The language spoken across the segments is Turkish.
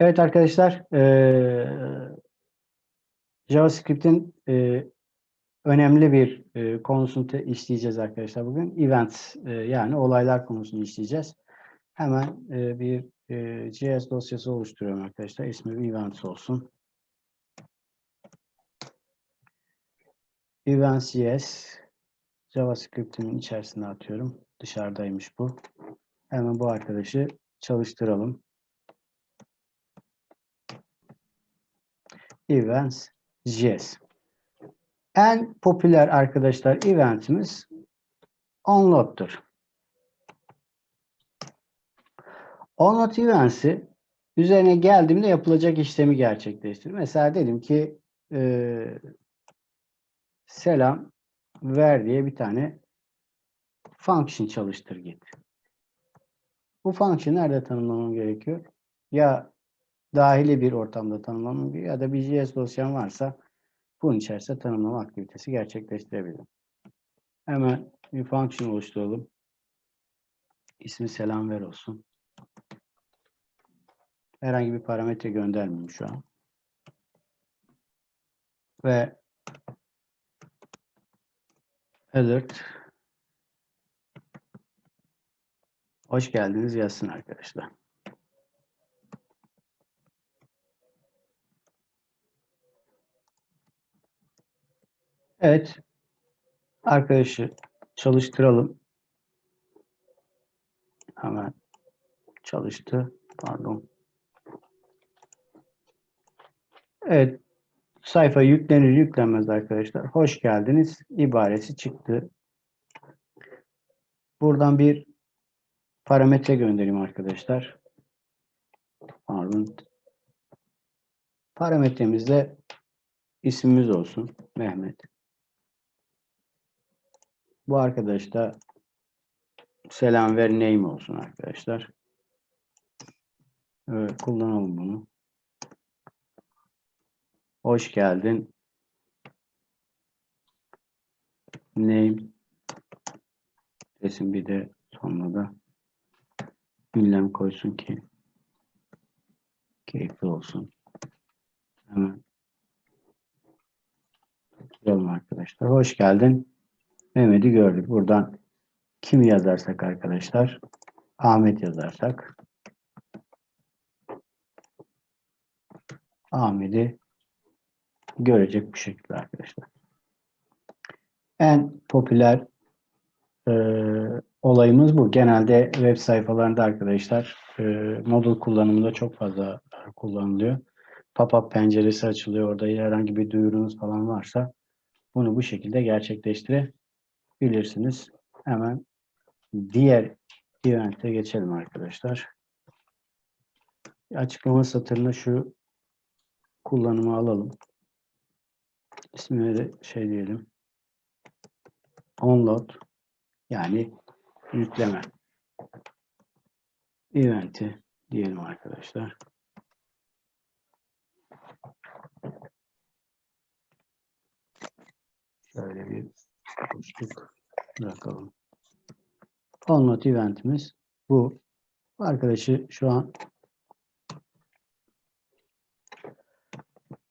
Evet arkadaşlar, eee, JavaScript'in eee, önemli bir eee, konusunu işleyeceğiz arkadaşlar bugün. Events eee, yani olaylar konusunu işleyeceğiz. Hemen eee, bir eee, JS dosyası oluşturuyorum arkadaşlar. İsmi Events olsun. Events.js JavaScript'imin içerisine atıyorum. Dışarıdaymış bu. Hemen bu arkadaşı çalıştıralım. Events.js. En popüler arkadaşlar eventimiz onload'tur. Onload events'i üzerine geldiğimde yapılacak işlemi gerçekleştirir. Mesela dedim ki e, selam ver diye bir tane function çalıştır git. Bu function nerede tanımlamam gerekiyor? Ya dahili bir ortamda tanımlamam gerekiyor ya da bir JS dosyam varsa bunun içerisinde tanımlama aktivitesi gerçekleştirebilirim. Hemen bir function oluşturalım. İsmi selam ver olsun. Herhangi bir parametre göndermiyorum şu an. Ve alert hoş geldiniz yazsın arkadaşlar. Evet. Arkadaşı çalıştıralım. Hemen çalıştı. Pardon. Evet. Sayfa yüklenir yüklenmez arkadaşlar. Hoş geldiniz. ibaresi çıktı. Buradan bir parametre göndereyim arkadaşlar. Pardon. Parametremizde ismimiz olsun. Mehmet. Bu arkadaş da selam ver name olsun arkadaşlar. Evet, kullanalım bunu. Hoş geldin. Name resim bir de sonuna da ünlem koysun ki keyifli olsun. Hemen tıklayalım arkadaşlar. Hoş geldin. Mehmet'i gördük. Buradan kimi yazarsak arkadaşlar Ahmet yazarsak Ahmet'i görecek bu şekilde arkadaşlar. En popüler e, olayımız bu. Genelde web sayfalarında arkadaşlar e, modul kullanımında çok fazla kullanılıyor. Pop-up penceresi açılıyor. Orada herhangi bir duyurunuz falan varsa bunu bu şekilde gerçekleştirebilirsiniz. Hemen diğer event'e geçelim arkadaşlar. Açıklama satırına şu kullanımı alalım. İsmine şey diyelim. Onload yani yükleme eventi diyelim arkadaşlar. Şöyle bir bırakalım. Onload eventimiz bu. Bu arkadaşı şu an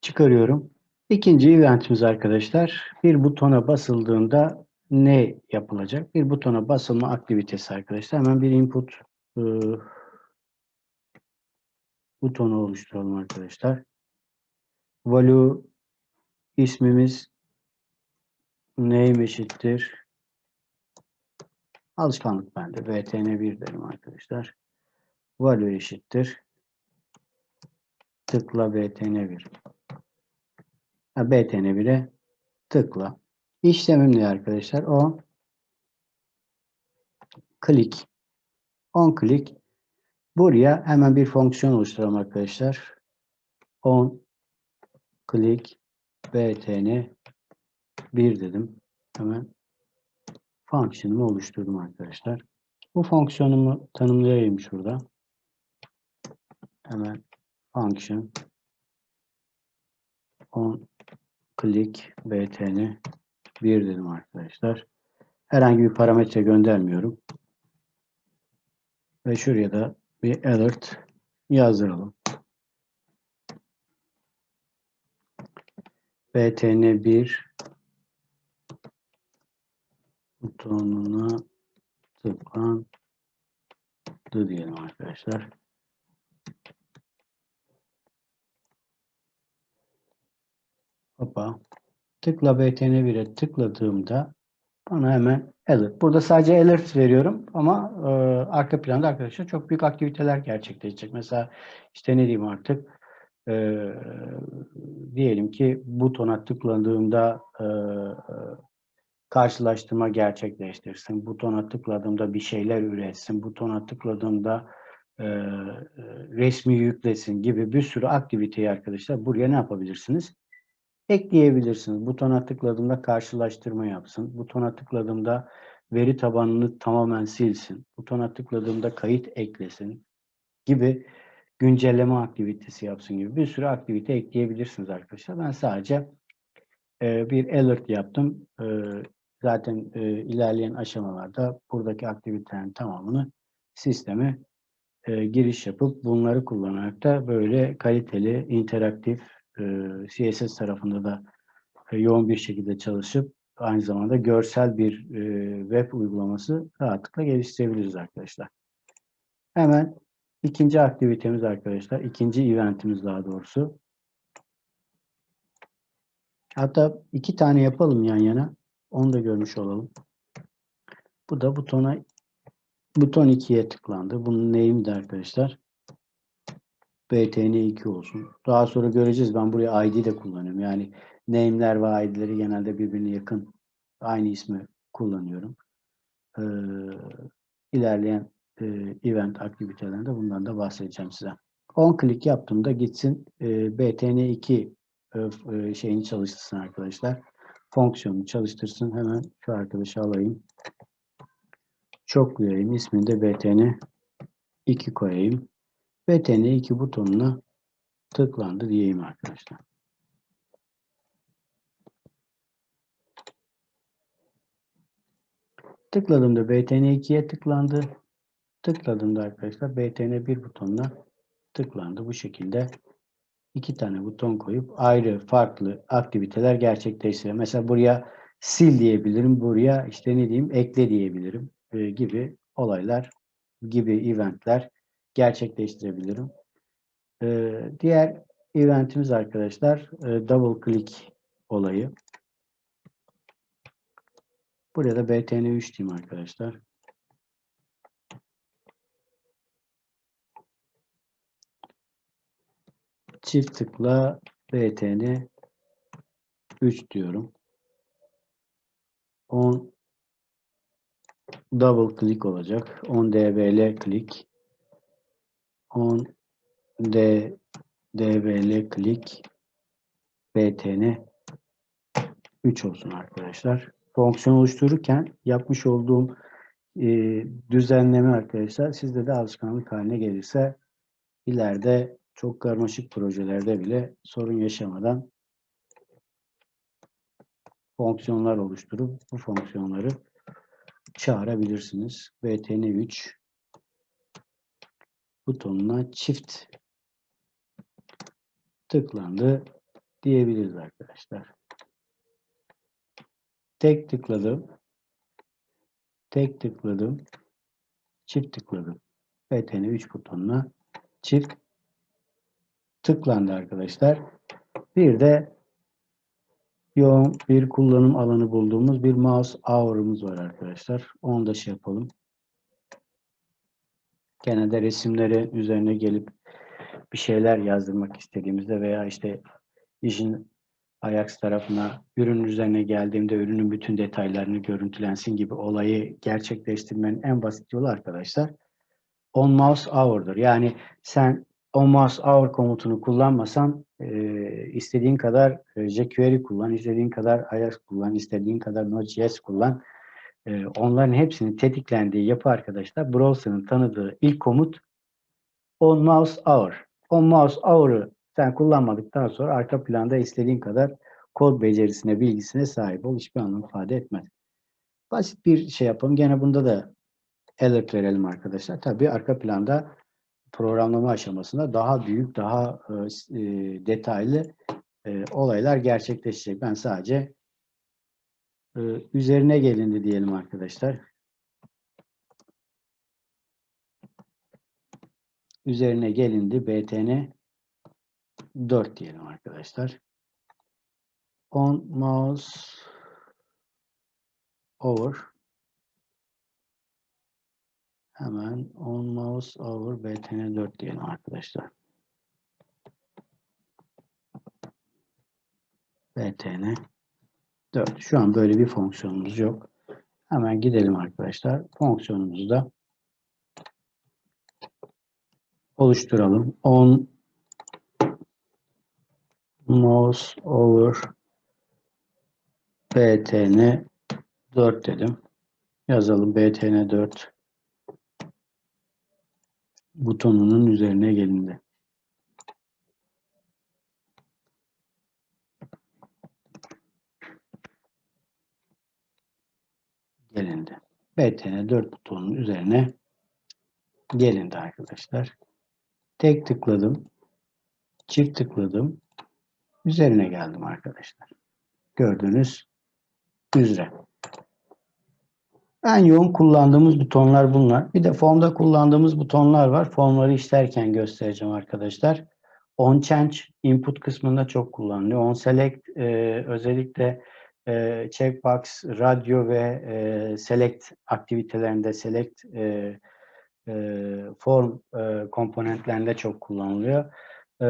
çıkarıyorum. İkinci eventimiz arkadaşlar bir butona basıldığında ne yapılacak? Bir butona basılma aktivitesi arkadaşlar. Hemen bir input e, butonu oluşturalım arkadaşlar. Value ismimiz name eşittir. Alışkanlık bende. vtn1 derim arkadaşlar. Value eşittir. Tıkla btn1. Ha, btn1'e tıkla. İşlemim ne arkadaşlar? O klik. On klik. Buraya hemen bir fonksiyon oluşturalım arkadaşlar. On klik btn 1 dedim. Hemen fonksiyonumu oluşturdum arkadaşlar. Bu fonksiyonumu tanımlayayım şurada. Hemen function on click btn 1 dedim arkadaşlar. Herhangi bir parametre göndermiyorum. Ve şuraya da bir alert yazdıralım. btn1 butonuna tıklandı diyelim arkadaşlar. Hoppa. Tıkla btn1'e tıkladığımda bana hemen alert. Burada sadece alert veriyorum ama e, arka planda arkadaşlar çok büyük aktiviteler gerçekleşecek. Mesela işte ne diyeyim artık e, diyelim ki butona tıkladığımda e, karşılaştırma gerçekleştirsin. Butona tıkladığımda bir şeyler üretsin. Butona tıkladığımda e, resmi yüklesin gibi bir sürü aktiviteyi arkadaşlar buraya ne yapabilirsiniz? ekleyebilirsiniz. Butona tıkladığımda karşılaştırma yapsın. Butona tıkladığımda veri tabanını tamamen silsin. Butona tıkladığımda kayıt eklesin gibi güncelleme aktivitesi yapsın gibi bir sürü aktivite ekleyebilirsiniz arkadaşlar. Ben sadece e, bir alert yaptım. E, zaten e, ilerleyen aşamalarda buradaki aktivitelerin tamamını sisteme e, giriş yapıp bunları kullanarak da böyle kaliteli, interaktif CSS tarafında da yoğun bir şekilde çalışıp aynı zamanda görsel bir web uygulaması rahatlıkla geliştirebiliriz arkadaşlar. Hemen ikinci aktivitemiz arkadaşlar, ikinci eventimiz daha doğrusu. Hatta iki tane yapalım yan yana. Onu da görmüş olalım. Bu da butona buton 2'ye tıklandı. Bunun neyimdi arkadaşlar? btn2 olsun. Daha sonra göreceğiz. Ben buraya id de kullanıyorum. Yani name'ler ve id'leri genelde birbirine yakın aynı ismi kullanıyorum. Ee, ilerleyen e, event aktivitelerinde bundan da bahsedeceğim size. On click yaptığımda gitsin e, btn2 e, şeyini çalıştırsın arkadaşlar. Fonksiyonunu çalıştırsın. Hemen şu arkadaşı alayım. Çok koyayım. İsmini de btn2 koyayım. BTN2 butonuna tıklandı diyeyim arkadaşlar. Tıkladığımda BTN2'ye tıklandı. Tıkladığımda arkadaşlar BTN1 butonuna tıklandı. Bu şekilde iki tane buton koyup ayrı farklı aktiviteler gerçekleştiriyor. Mesela buraya sil diyebilirim. Buraya işte ne diyeyim ekle diyebilirim e, gibi olaylar gibi eventler gerçekleştirebilirim. Ee, diğer eventimiz arkadaşlar e, double click olayı. Buraya da btn3 diyeyim arkadaşlar. Çift tıkla btn 3 diyorum. 10 double click olacak. 10 dbl click 10 d dbl click btn 3 olsun arkadaşlar. Fonksiyon oluştururken yapmış olduğum e, düzenleme arkadaşlar sizde de alışkanlık haline gelirse ileride çok karmaşık projelerde bile sorun yaşamadan fonksiyonlar oluşturup bu fonksiyonları çağırabilirsiniz. btn3 butonuna çift tıklandı diyebiliriz arkadaşlar. Tek tıkladım. Tek tıkladım. Çift tıkladım. BTN 3 butonuna çift tıklandı arkadaşlar. Bir de yoğun bir kullanım alanı bulduğumuz bir mouse hour'ımız var arkadaşlar. Onu da şey yapalım genelde resimleri üzerine gelip bir şeyler yazdırmak istediğimizde veya işte işin Ajax tarafına ürün üzerine geldiğimde ürünün bütün detaylarını görüntülensin gibi olayı gerçekleştirmenin en basit yolu arkadaşlar on mouse hour'dur. Yani sen on mouse hour komutunu kullanmasan e, istediğin kadar e, jQuery kullan, istediğin kadar Ajax kullan, istediğin kadar Node.js kullan e, onların hepsinin tetiklendiği yapı arkadaşlar browser'ın tanıdığı ilk komut on mouse hour. On mouse hour'ı sen kullanmadıktan sonra arka planda istediğin kadar kod becerisine, bilgisine sahip ol. Hiçbir anlam ifade etmez. Basit bir şey yapalım. Gene bunda da alert verelim arkadaşlar. Tabii arka planda programlama aşamasında daha büyük, daha e, e detaylı e, olaylar gerçekleşecek. Ben sadece e, üzerine gelindi diyelim arkadaşlar. Üzerine gelindi btn 4 diyelim arkadaşlar. On mouse over hemen on mouse over btn 4 diyelim arkadaşlar. btn 4. Şu an böyle bir fonksiyonumuz yok. Hemen gidelim arkadaşlar. Fonksiyonumuzu da oluşturalım. On mouse over btn 4 dedim. Yazalım btn 4 butonunun üzerine gelindi. Gelindi. btn 4 butonunun üzerine gelindi arkadaşlar. Tek tıkladım. Çift tıkladım. Üzerine geldim arkadaşlar. Gördüğünüz üzere. En yoğun kullandığımız butonlar bunlar. Bir de formda kullandığımız butonlar var. Formları işlerken göstereceğim arkadaşlar. On change input kısmında çok kullanılıyor. On select e, özellikle e, checkbox, radyo ve e, select aktivitelerinde select e, e, form e, komponentlerinde çok kullanılıyor. E,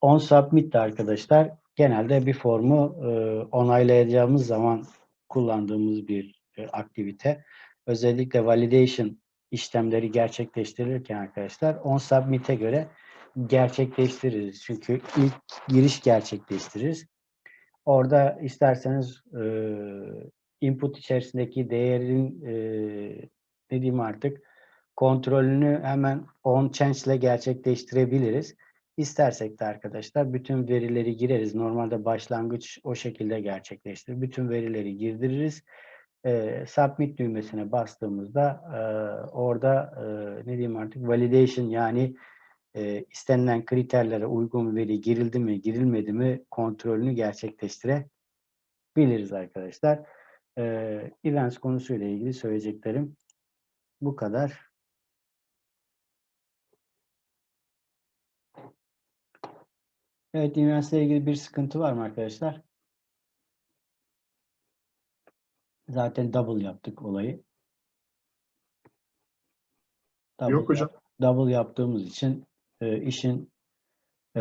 on submit de arkadaşlar genelde bir formu e, onaylayacağımız zaman kullandığımız bir aktivite. Özellikle validation işlemleri gerçekleştirirken arkadaşlar on submit'e göre gerçekleştiririz. Çünkü ilk giriş gerçekleştiririz. Orada isterseniz e, input içerisindeki değerin e, ne diyeyim artık kontrolünü hemen on change ile gerçekleştirebiliriz. İstersek de arkadaşlar bütün verileri gireriz. Normalde başlangıç o şekilde gerçekleştirir. Bütün verileri girdiririz. E, submit düğmesine bastığımızda e, orada e, ne diyeyim artık validation yani e, istenilen kriterlere uygun veri girildi mi girilmedi mi kontrolünü gerçekleştirebiliriz arkadaşlar. E, events konusuyla ilgili söyleyeceklerim bu kadar. Evet, üniversiteyle ilgili bir sıkıntı var mı arkadaşlar? Zaten double yaptık olayı. Double Yok hocam. yap- double yaptığımız için e, işin e,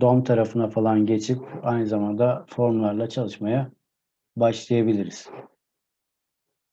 DOM tarafına falan geçip aynı zamanda formlarla çalışmaya başlayabiliriz.